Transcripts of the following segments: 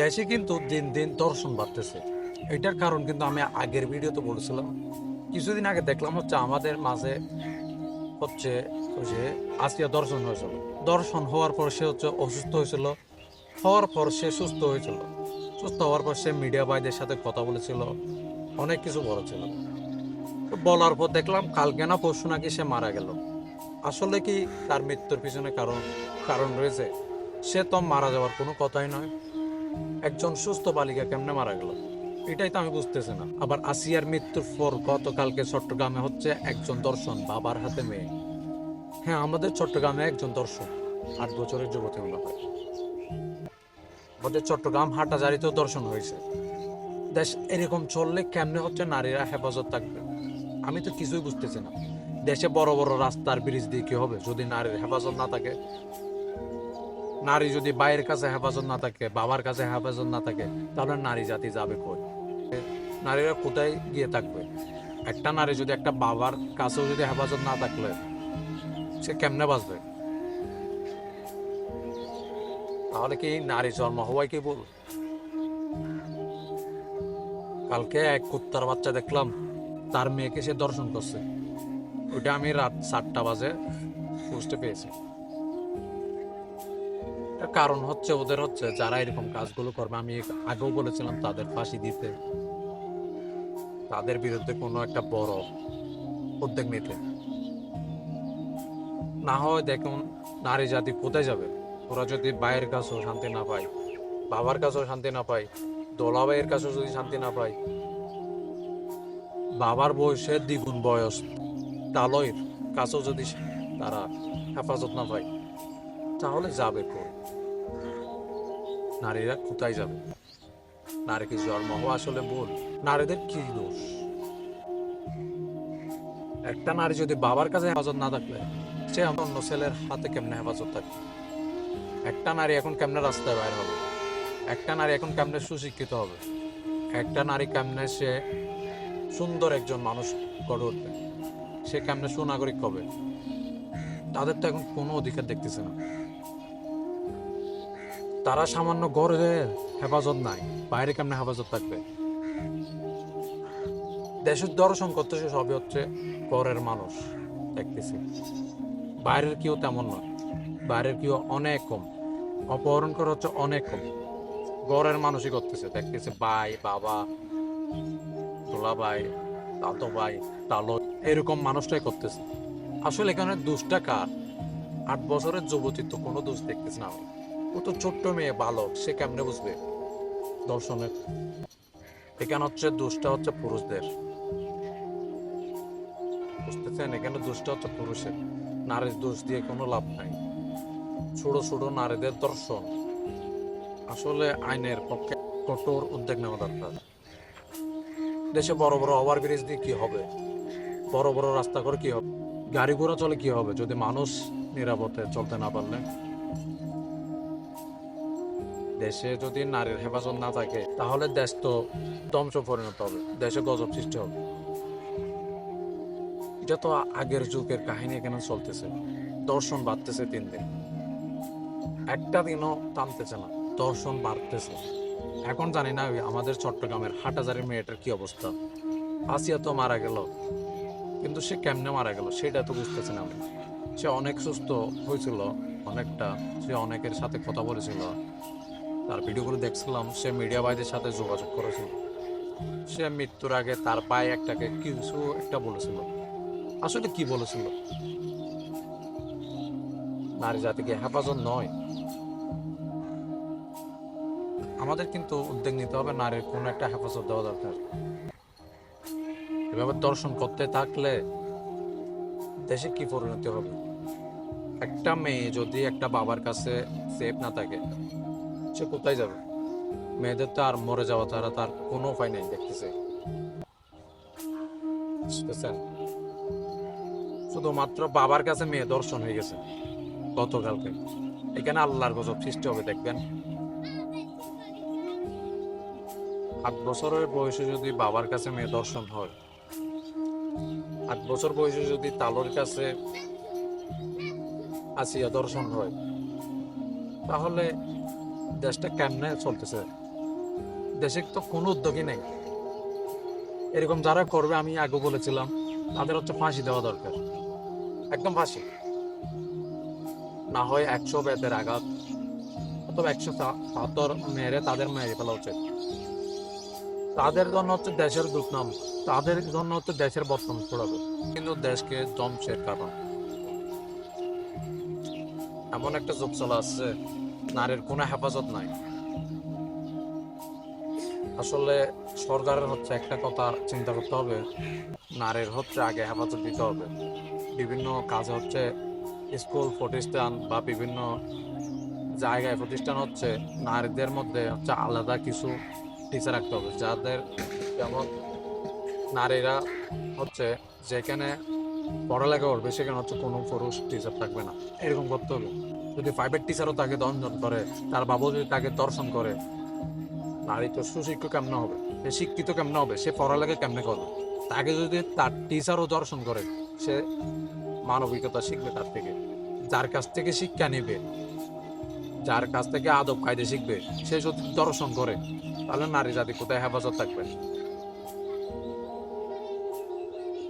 দেশে কিন্তু দিন দিন দর্শন বাড়তেছে। এটার কারণ কিন্তু আমি আগের ভিডিওতে বলেছিলাম। কিছুদিন আগে দেখলাম হচ্ছে আমাদের মাঝে হচ্ছে ওই যে আসিয়া দর্শন হয়েছিল। দর্শন হওয়ার পর সে হচ্ছে অসুস্থ হয়েছিল। হওয়ার পর সে সুস্থ হয়েছিল। সুস্থ হওয়ার পর সে মিডিয়া ভাইদের সাথে কথা বলেছিল। অনেক কিছু বলেছিল। বলার পর দেখলাম কালকে না পরশু নাকি সে মারা গেল। আসলে কি তার মৃত্যুর পিছনে কারণ কারণ রয়েছে? সে তো মারা যাওয়ার কোনো কথাই নয়। একজন সুস্থ বালিকা কেমনে মারা গেল? এটাই তো আমি বুঝতেছি না। আবার আসিয়ার মৃত্যুর পর গতকালকে চট্টগ্রামে হচ্ছে একজন দর্শন, বাবার হাতে মেয়ে। হ্যাঁ আমাদের চট্টগ্রামে একজন দর্শন, আট বছরের যুবতী হয় আমাদের চট্টগ্রাম হাটাজারিতেও দর্শন হয়েছে। দেশ, এরকম চললে কেমনে হচ্ছে নারীরা হেফাজত থাকবে? আমি তো কিছুই বুঝতেছি না। দেশে বড় বড় রাস্তার ব্রিজ দিয়ে কি হবে? যদি নারীর হেফাজত না থাকে নারী যদি বাইরের কাছে হেফাজত না থাকে, বাবার কাছে হেফাজত না থাকে, তাহলে নারী জাতি যাবে কই? নারীরা কোথায় গিয়ে থাকবে? একটা নারী যদি একটা বাবার কাছেও যদি হেফাজত না থাকলে, সে কেমনে বাঁচবে? তাহলে কি নারী জন্ম হওয়াই কি বল কালকে এক কুত্তার বাচ্চা দেখলাম, তার মেয়েকে সে দর্শন করছে। ওইটা আমি রাত সাতটা বাজে বুঝতে পেয়েছি কারণ হচ্ছে ওদের হচ্ছে যারা এরকম কাজগুলো করবে, আমি আগেও বলেছিলাম তাদের ফাঁসি দিতে। তাদের বিরুদ্ধে কোনো একটা বড় উদ্যোগ নিতে। না হয় দেখুন নারী জাতি কোথায় যাবে? ওরা যদি ভাইয়ের কাছেও শান্তি না পায়, বাবার কাছেও শান্তি না পায় দোলা ভাইয়ের কাছেও যদি শান্তি না পায়, বাবার বয়সে দ্বিগুণ বয়স, তালয়ের কাছেও যদি তারা হেফাজত না পায় তাহলে যাবে কই নারীরা কোথায় যাবে? নারী কি জন্ম হওয়া আসলে ভুল। নারীদের কি দোষ? একটা নারী যদি বাবার কাছে হেফাজত না থাকলে, সে অন্য ছেলের হাতে কেমনে হেফাজত থাকবে? একটা নারী এখন কেমনে রাস্তায় বাইর হবে? একটা নারী এখন কেমনে সুশিক্ষিত হবে? একটা নারী কেমনে সে সুন্দর একজন মানুষ গড়ে উঠবে? সে কেমনে সুনাগরিক হবে? তাদের তো এখন কোনো অধিকার দেখতেছে না। তারা সামান্য গড়ে হেফাজত নাই। বাইরে কেমনে হেফাজত থাকবে? দেশের দর্শন করতেছে সবই হচ্ছে গড়ের মানুষ, দেখতেছি। বাইরের কেউ তেমন নয়। বাইরের কেউ অনেক কম। অপহরণ করা হচ্ছে অনেক কম। গড়ের মানুষই করতেছে, দেখতেছে ভাই, বাবা তোলা ভাই তাতো ভাই তালো এরকম মানুষটাই করতেছে। আসলে এখানে দোষটা কার? আট বছরের যুবতী তো কোনো দোষ দেখতেছে না আমি। ও তো ছোট্ট মেয়ে, বালক, সে কেমনে বুঝবে? দর্শনের এখানে হচ্ছে, দোষটা হচ্ছে পুরুষদের। বুঝতেছেন? এখানে দোষটা হচ্ছে পুরুষের। নারীর দোষ দিয়ে কোনো লাভ নাই। ছোট ছোট নারীদের দর্শন। আসলে আইনের পক্ষে কঠোর উদ্যোগ নেওয়া দরকার। দেশে বড় বড় ওভার ব্রিজ দিয়ে কি হবে? বড় বড় রাস্তা করে কি হবে? গাড়ি ঘোড়া চলে কি হবে? যদি মানুষ নিরাপদে চলতে না পারলে? দেশে যদি নারীর হেফাজত না থাকে, তাহলে দেশ তো ধ্বংস পরিণত হবে, দেশে গজব সৃষ্টি হবে। এটা তো আগের যুগের কাহিনী এখানে চলতেছে। দর্শন বাড়তেছে তিন দিন। একটা দিনও টানতেছে না, দর্শন বাড়তেছে। এখন জানি না আমাদের চট্টগ্রামের হাটাজারের মেয়েটার কি অবস্থা। আসিয়া তো মারা গেল, কিন্তু সে কেমনে মারা গেল সেটা তো বুঝতেছে না সে অনেক সুস্থ হয়েছিল, অনেকটা, সে অনেকের সাথে কথা বলেছিল। তার ভিডিওগুলো দেখছিলাম, সে মিডিয়া ভাইদের সাথে যোগাযোগ করেছিল। সে মৃত্যুর আগে তার পায়ে একটাকে কিছু একটা বলেছিল। আসলে কি বলেছিল? নারী জাতিকে হেফাজত নয়। আমাদের কিন্তু উদ্যোগ নিতে হবে নারীর কোনো একটা হেফাজত দেওয়া দরকার। এভাবে দর্শন করতে থাকলে দেশে কি পরিণতি হবে? একটা মেয়ে যদি একটা বাবার কাছে সেফ না থাকে সে কোথায় যাবে? মেয়েদের তো আর মরে যাওয়া ছাড়া তার কোনো উপায় নেই দেখতেছে। শুধুমাত্র বাবার কাছে মেয়ে দর্শন হয়ে গেছে গতকালকে। এখানে আল্লাহর গজব সৃষ্টি হবে, দেখবেন। আট বছরের বয়সে যদি বাবার কাছে মেয়ে দর্শন হয়, আট বছর বয়সে যদি তালোর কাছে আসিয়া দর্শন হয়, তাহলে দেশটা কেমনে চলতেছে? দেশে তো কোনো উদ্যোগই নেই। এরকম যারা করবে, আমি আগে বলেছিলাম, তাদের হচ্ছে ফাঁসি দেওয়া দরকার। একদম ফাঁসি। না হয় একশো বেতের আঘাত, অথবা একশো পাথর মেরে তাদের মেরে ফেলা উচিত। তাদের জন্য হচ্ছে দেশের দুর্নাম, তাদের জন্য হচ্ছে দেশের বদনাম ছড়াবে কিন্তু দেশকে জমছে কারণ। এমন একটা যুগ চলে আসছে নারীর কোনো হেফাজত নাই। আসলে সরকারের হচ্ছে একটা কথা চিন্তা করতে হবে, নারীর হচ্ছে আগে হেফাজত দিতে হবে। বিভিন্ন কাজে হচ্ছে স্কুল প্রতিষ্ঠান বা বিভিন্ন জায়গায় প্রতিষ্ঠান হচ্ছে নারীদের মধ্যে হচ্ছে আলাদা কিছু টিচার রাখতে হবে, যাদের যেমন নারীরা হচ্ছে যেখানে পড়ালেখা করবে, সেখানে হচ্ছে কোনো পুরুষ টিচার থাকবে না, এরকম করতে হবে। যদি প্রাইভেট টিচারও তাকে দর্শন করে, তার বাবু যদি তাকে দর্শন করে নারী তো সুশিক্ষিত কেমনে হবে? সে শিক্ষিত কেমনে হবে? সে পড়ালেখা কেমনে করবে? তাকে যদি তার টিচারও দর্শন করে, সে মানবিকতা শিখবে তার থেকে। যার কাছ থেকে শিক্ষা নেবে, যার কাছ থেকে আদব কায়দে শিখবে, সে যদি দর্শন করে, তাহলে নারী জাতি কোথায় হেফাজত থাকবে?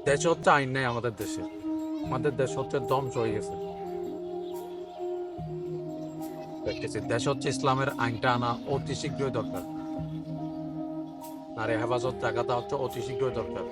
দেশ হচ্ছে আইন নেই আমাদের দেশে। আমাদের দেশ হচ্ছে ধ্বংস হয়ে গেছে। দেখতেছি দেশ হচ্ছে ইসলামের আইনটা আনা অতি শীঘ্রই দরকার। নারী হেফাজত জায়গাটা হচ্ছে অতি শীঘ্রই দরকার।